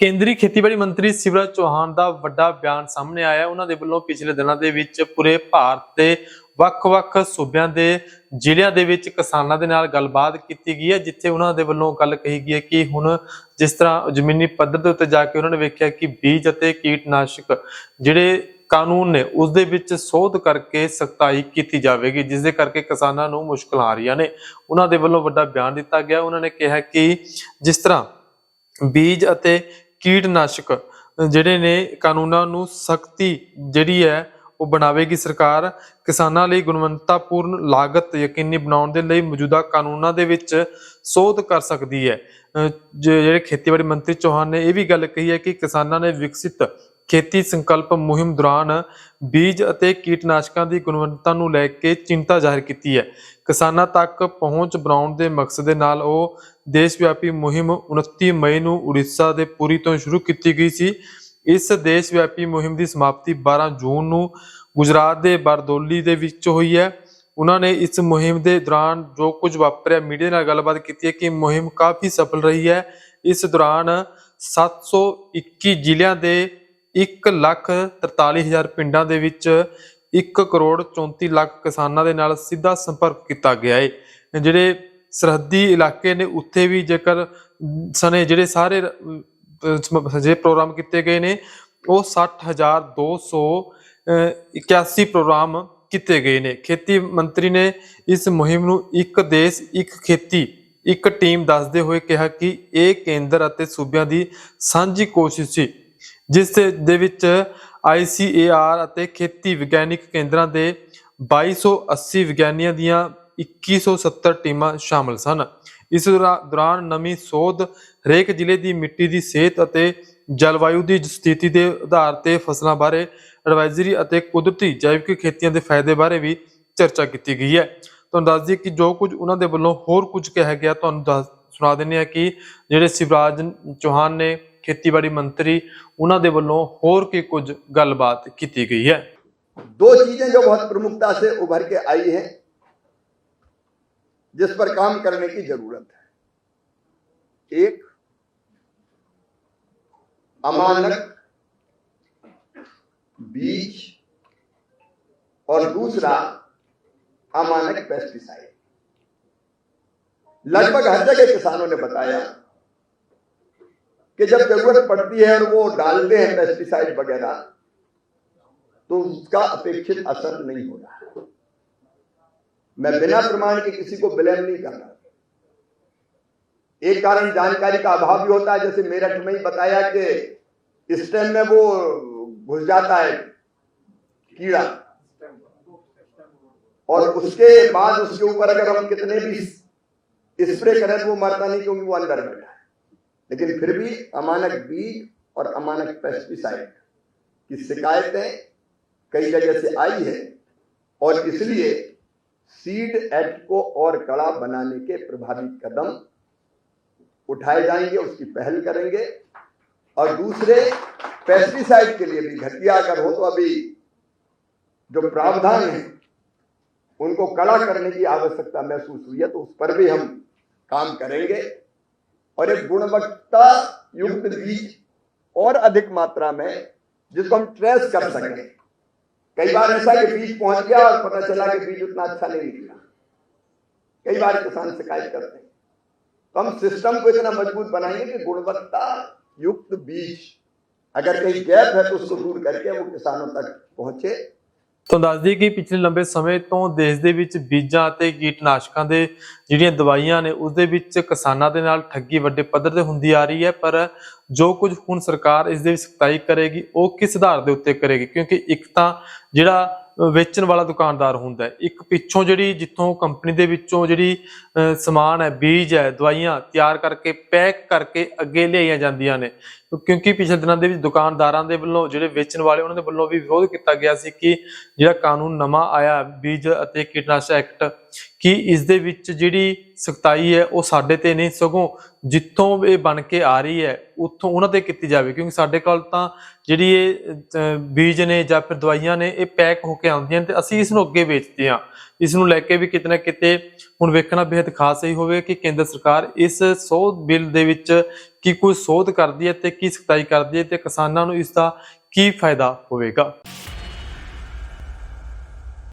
ਕੇਂਦਰੀ ਖੇਤੀਬਾੜੀ ਮੰਤਰੀ ਸਿਵਰਾਜ ਚੌਹਾਨ ਦਾ ਵੱਡਾ ਬਿਆਨ ਸਾਹਮਣੇ ਆਇਆ ਉਹਨਾਂ ਦੇ ਵੱਲੋਂ ਪਿਛਲੇ ਦਿਨਾਂ ਦੇ ਵਿੱਚ ਪੂਰੇ ਭਾਰਤ ਦੇ ਵੱਖ-ਵੱਖ ਸੂਬਿਆਂ ਦੇ ਜ਼ਿਲ੍ਹਿਆਂ ਦੇ ਵਿੱਚ ਕਿਸਾਨਾਂ ਦੇ ਨਾਲ ਗੱਲਬਾਤ ਕੀਤੀ ਗਈ ਹੈ, ਜਿੱਥੇ ਉਹਨਾਂ ਦੇ ਵੱਲੋਂ ਗੱਲ ਕਹੀ ਗਈ ਹੈ ਕਿ ਹੁਣ ਜਿਸ ਤਰ੍ਹਾਂ ਜ਼ਮੀਨੀ ਪੱਧਰ ਦੇ ਉੱਤੇ ਜਾ ਕੇ ਉਹਨਾਂ ਨੇ ਵੇਖਿਆ ਕਿ ਬੀਜ ਅਤੇ ਕੀਟਨਾਸ਼ਕ ਜਿਹੜੇ ਕਾਨੂੰਨ ਨੇ, ਉਸ ਦੇ ਵਿੱਚ ਸੋਧ ਕਰਕੇ ਸਖਤਾਈ ਕੀਤੀ ਜਾਵੇਗੀ, ਜਿਸ ਦੇ ਕਰਕੇ ਕਿਸਾਨਾਂ ਨੂੰ ਮੁਸ਼ਕਲਾਂ ਆ ਰਹੀਆਂ ਨੇ। ਉਹਨਾਂ ਦੇ ਵੱਲੋਂ ਵੱਡਾ ਬਿਆਨ ਦਿੱਤਾ ਗਿਆ। ਉਹਨਾਂ ਨੇ ਕਿਹਾ ਕਿ ਜਿਸ ਤਰ੍ਹਾਂ ਬੀਜ ਅਤੇ ਕੀਟਨਾਸ਼ਕ, ਜਿਹੜੇ ਨੇ ਕਾਨੂੰਨਾਂ ਨੂੰ ਸਖਤੀ ਜਿਹੜੀ ਹੈ ਉਹ ਬਣਾਵੇਗੀ ਸਰਕਾਰ, ਕਿਸਾਨਾਂ ਲਈ ਗੁਣਵੱਤਾਪੂਰਨ ਲਾਗਤ ਯਕੀਨੀ ਬਣਾਉਣ ਦੇ ਲਈ ਮੌਜੂਦਾ ਕਾਨੂੰਨਾਂ ਦੇ ਵਿੱਚ ਸੋਧ ਕਰ ਸਕਦੀ ਹੈ। ਅਹ ਜਿਹੜੇ ਖੇਤੀਬਾੜੀ ਮੰਤਰੀ ਚੌਹਾਨ ਨੇ ਇਹ ਵੀ ਗੱਲ ਕਹੀ ਹੈ ਕਿ ਕਿਸਾਨਾਂ ਨੇ ਵਿਕਸਿਤ ਖੇਤੀ ਸੰਕਲਪ ਮੁਹਿੰਮ ਦੌਰਾਨ ਬੀਜ ਅਤੇ ਕੀਟਨਾਸ਼ਕਾਂ ਦੀ ਗੁਣਵੱਤਾ ਨੂੰ ਲੈ ਕੇ ਚਿੰਤਾ ਜ਼ਾਹਿਰ ਕੀਤੀ ਹੈ। ਕਿਸਾਨਾਂ ਤੱਕ ਪਹੁੰਚ ਬਣਾਉਣ ਦੇ ਮਕਸਦ ਦੇ ਨਾਲ ਉਹ ਦੇਸ਼ ਵਿਆਪੀ ਮੁਹਿੰਮ 29 ਮਈ ਨੂੰ ਉੜੀਸਾ ਦੇ ਪੁਰੀ ਤੋਂ ਸ਼ੁਰੂ ਕੀਤੀ ਗਈ ਸੀ। ਇਸ ਦੇਸ਼ ਵਿਆਪੀ ਮੁਹਿੰਮ ਦੀ ਸਮਾਪਤੀ 12 ਜੂਨ ਨੂੰ ਗੁਜਰਾਤ ਦੇ ਬਰਦੌਲੀ ਦੇ ਵਿੱਚ ਹੋਈ ਹੈ। ਉਹਨਾਂ ਨੇ ਇਸ ਮੁਹਿੰਮ ਦੇ ਦੌਰਾਨ ਜੋ ਕੁਝ ਵਾਪਰਿਆ, ਮੀਡੀਆ ਨਾਲ ਗੱਲਬਾਤ ਕੀਤੀ ਹੈ ਕਿ ਮੁਹਿੰਮ ਕਾਫੀ ਸਫਲ ਰਹੀ ਹੈ। ਇਸ ਦੌਰਾਨ 721 ਜ਼ਿਲ੍ਹਿਆਂ ਦੇ 1 ਲੱਖ 43 ਹਜ਼ਾਰ ਪਿੰਡਾਂ ਦੇ ਵਿੱਚ 1 ਕਰੋੜ 34 ਲੱਖ ਕਿਸਾਨਾਂ ਦੇ ਨਾਲ ਸਿੱਧਾ ਸੰਪਰਕ ਕੀਤਾ ਗਿਆ ਹੈ ਜਿਹੜੇ ਸਰਹੱਦੀ ਇਲਾਕੇ ਨੇ ਉੱਥੇ ਵੀ ਜੇਕਰ ਅਮ, ਸਨੇ ਜਿਹੜੇ ਸਾਰੇ ਅਮ, ਜੇ ਪ੍ਰੋਗਰਾਮ ਕੀਤੇ ਗਏ ਨੇ ਉਹ 60281 ਪ੍ਰੋਗਰਾਮ ਕੀਤੇ ਗਏ ਨੇ। ਖੇਤੀ ਮੰਤਰੀ ਨੇ ਇਸ ਮੁਹਿੰਮ ਨੂੰ ਇੱਕ ਦੇਸ਼ ਇੱਕ ਖੇਤੀ ਇੱਕ ਟੀਮ ਦੱਸਦੇ ਹੋਏ ਕਿਹਾ ਕਿ ਇਹ ਕੇਂਦਰ ਅਤੇ ਸੂਬਿਆਂ ਦੀ ਸਾਂਝੀ ਕੋਸ਼ਿਸ਼ ਸੀ ਜਿਸ ਦੇ- ਦੇ ਵਿੱਚ ICAR ਅਤੇ ਖੇਤੀ ਵਿਗਿਆਨਿਕ ਕੇਂਦਰਾਂ ਦੇ 2280 ਵਿਗਿਆਨੀਆਂ ਦੀਆਂ 2170 ਟੀਮਾਂ ਸ਼ਾਮਲ ਸਨ। ਇਸ ਦੌਰਾਨ ਨਵੀਂ ਸੋਧ ਹਰੇਕ ਜ਼ਿਲ੍ਹੇ ਦੀ ਮਿੱਟੀ ਦੀ ਸਿਹਤ ਅਤੇ ਜਲਵਾਯੂ ਦੀ ਸਥਿਤੀ ਦੇ ਆਧਾਰ ਤੇ ਫਸਲਾਂ ਬਾਰੇ ਐਡਵਾਈਜ਼ਰੀ ਅਤੇ ਕੁਦਰਤੀ ਜੈਵਿਕ ਖੇਤੀਆਂ ਦੇ ਫਾਇਦੇ ਬਾਰੇ ਵੀ ਚਰਚਾ ਕੀਤੀ ਗਈ ਹੈ। ਤੁਹਾਨੂੰ ਦੱਸ ਦਈਏ ਕਿ ਜੋ ਕੁਝ ਉਹਨਾਂ ਦੇ ਵੱਲੋਂ ਹੋਰ ਕੁਝ ਕਿਹਾ ਗਿਆ, ਤੁਹਾਨੂੰ ਦੱਸ ਸੁਣਾ ਦਿੰਦੇ ਆ ਕਿ ਜਿਹੜੇ ਸਿਵਰਾਜ ਚੌਹਾਨ ਨੇ ਖੇਤੀਬਾੜੀ ਮੰਤਰੀ ਉਹਨਾਂ ਦੇ ਵੱਲੋਂ ਹੋਰ ਕੀ ਕੁਝ ਗੱਲਬਾਤ ਕੀਤੀ ਗਈ ਹੈ दो चीजें जो बहुत प्रमुखता से उभर के आई हैं जिस पर काम करने की जरूरत है एक अमानक बीज और दूसरा अमानक पेस्टिसाइड लगभग हर जगह किसानों ने बताया कि जब ज़रूरत पड़ती है और वो डालते हैं पेस्टिसाइड वगैरह तो उसका अपेक्षित असर नहीं हो रहा मैं बिना प्रमाण के किसी को ब्लेम नहीं कर रहा। एक कारण जानकारी का अभाव भी होता है, जैसे मेरठ में ही बताया कि स्टेम में वो घुस जाता है कीड़ा। और उसके बाद उसके ऊपर अगर हम कितने भी स्प्रे करें तो वो मरता नहीं क्योंकि वो अंदर बैठा है। लेकिन फिर भी अमानक बीज और अमानक पेस्टिसाइड की शिकायतें कई जगह से आई है और इसलिए सीड एक्ट को और कड़ा बनाने के प्रभावी कदम उठाए जाएँगे, उसकी पहल करेंगे। और दूसरे पेस्टिसाइड के लिए भी, घटिया अगर हो तो अभी जो प्रावधान है, उनको कड़ा करने की आवश्यकता महसूस हुई है तो उस पर भी हम काम करेंगे। और एक गुणवत्ता युक्त बीज और अधिक मात्रा में जिसको हम ट्रेस कर सकें। कई बार ऐसा कि बीज पहुँच गया और पता चला कि बीज उतना अच्छा नहीं निकला कई बार किसान शिकायत करते हैं। तो हम सिस्टम को इतना मज़बूत बनाएँगे कि गुणवत्ता युक्त बीज अगर कहीं गैप है तो उसको दूर करके वो किसानों तक पहुँचे ਤੁਹਾਨੂੰ ਦੱਸ ਦਈਏ ਕਿ ਪਿਛਲੇ ਲੰਬੇ ਸਮੇਂ ਤੋਂ ਦੇਸ਼ ਦੇ ਵਿੱਚ ਬੀਜਾਂ ਅਤੇ ਕੀਟਨਾਸ਼ਕਾਂ ਦੇ ਜਿਹੜੀਆਂ ਦਵਾਈਆਂ ਨੇ ਉਸ ਦੇ ਵਿੱਚ ਕਿਸਾਨਾਂ ਦੇ ਨਾਲ ਠੱਗੀ ਵੱਡੇ ਪੱਧਰ ਤੇ ਹੁੰਦੀ ਆ ਰਹੀ ਹੈ, ਪਰ ਜੋ ਕੁਝ ਹੁਣ ਸਰਕਾਰ ਇਸ ਦੇ ਵਿੱਚ ਸਖਤਾਈ ਕਰੇਗੀ, ਉਹ ਕਿਸ ਆਧਾਰ ਦੇ ਉੱਤੇ ਕਰੇਗੀ? ਕਿਉਂਕਿ ਇੱਕ ਤਾਂ ਜਿਹੜਾ ਵੇਚਣ ਵਾਲਾ ਦੁਕਾਨਦਾਰ ਹੁੰਦਾ ਇੱਕ ਪਿੱਛੋਂ ਜਿਹੜੀ ਜਿੱਥੋਂ ਕੰਪਨੀ ਦੇ ਵਿੱਚੋਂ ਜਿਹੜੀ ਸਮਾਨ ਹੈ, ਬੀਜ ਹੈ, ਦਵਾਈਆਂ ਤਿਆਰ ਕਰਕੇ, ਪੈਕ ਕਰਕੇ ਅੱਗੇ ਲਿਆਈਆਂ ਜਾਂਦੀਆਂ ਨੇ। ਕਿਉਂਕਿ ਪਿਛਲੇ ਦਿਨਾਂ ਦੇ ਵਿੱਚ ਦੁਕਾਨਦਾਰਾਂ ਦੇ ਵੱਲੋਂ, ਜਿਹੜੇ ਵੇਚਣ ਵਾਲੇ ਉਹਨਾਂ ਦੇ ਵੱਲੋਂ ਵੀ ਵਿਰੋਧ ਕੀਤਾ ਗਿਆ ਸੀ ਕਿ ਜਿਹੜਾ ਕਾਨੂੰਨ ਨਵਾਂ ਆਇਆ, ਬੀਜ ਅਤੇ ਕੀਟਨਾਸ਼ਕ ਐਕਟ, ਕਿ ਇਸ ਦੇ ਵਿੱਚ ਜਿਹੜੀ ਸਖਤਾਈ ਹੈ, ਉਹ ਸਾਡੇ ਤੇ ਨਹੀਂ, ਸਗੋਂ ਜਿੱਥੋਂ ਇਹ ਬਣ ਕੇ ਆ ਰਹੀ ਹੈ, ਉੱਥੋਂ ਉਹਨਾਂ ਤੇ ਕੀਤੀ ਜਾਵੇ, ਕਿਉਂਕਿ ਸਾਡੇ ਕੋਲ ਤਾਂ ਜਿਹੜੀ ਇਹ ਬੀਜ ਨੇ ਜਾਂ ਫਿਰ ਦਵਾਈਆਂ ਨੇ, ਇਹ ਪੈਕ ਹੋ ਕੇ ਆਉਂਦੀਆਂ ਨੇ ਤੇ ਅਸੀਂ ਇਸ ਨੂੰ ਅੱਗੇ ਵੇਚਦੇ ਹਾਂ। ਇਸ ਨੂੰ ਲੈ ਕੇ ਵੀ ਕਿਤੇ ਨਾ ਕਿਤੇ ਹੁਣ ਵੇਖਣਾ ਬੇहद ਖਾਸ ਹੀ ਹੋਵੇ ਕਿ ਕੇਂਦਰ ਸਰਕਾਰ ਇਸ ਸੋਧ ਬਿੱਲ ਦੇ ਵਿੱਚ ਕੀ ਕੋਈ ਸੋਧ ਕਰਦੀ ਹੈ ਤੇ ਕੀ ਸਖਤਾਈ ਕਰਦੀ ਹੈ ਤੇ ਕਿਸਾਨਾਂ ਨੂੰ ਇਸ ਦਾ ਕੀ ਫਾਇਦਾ ਹੋਵੇਗਾ।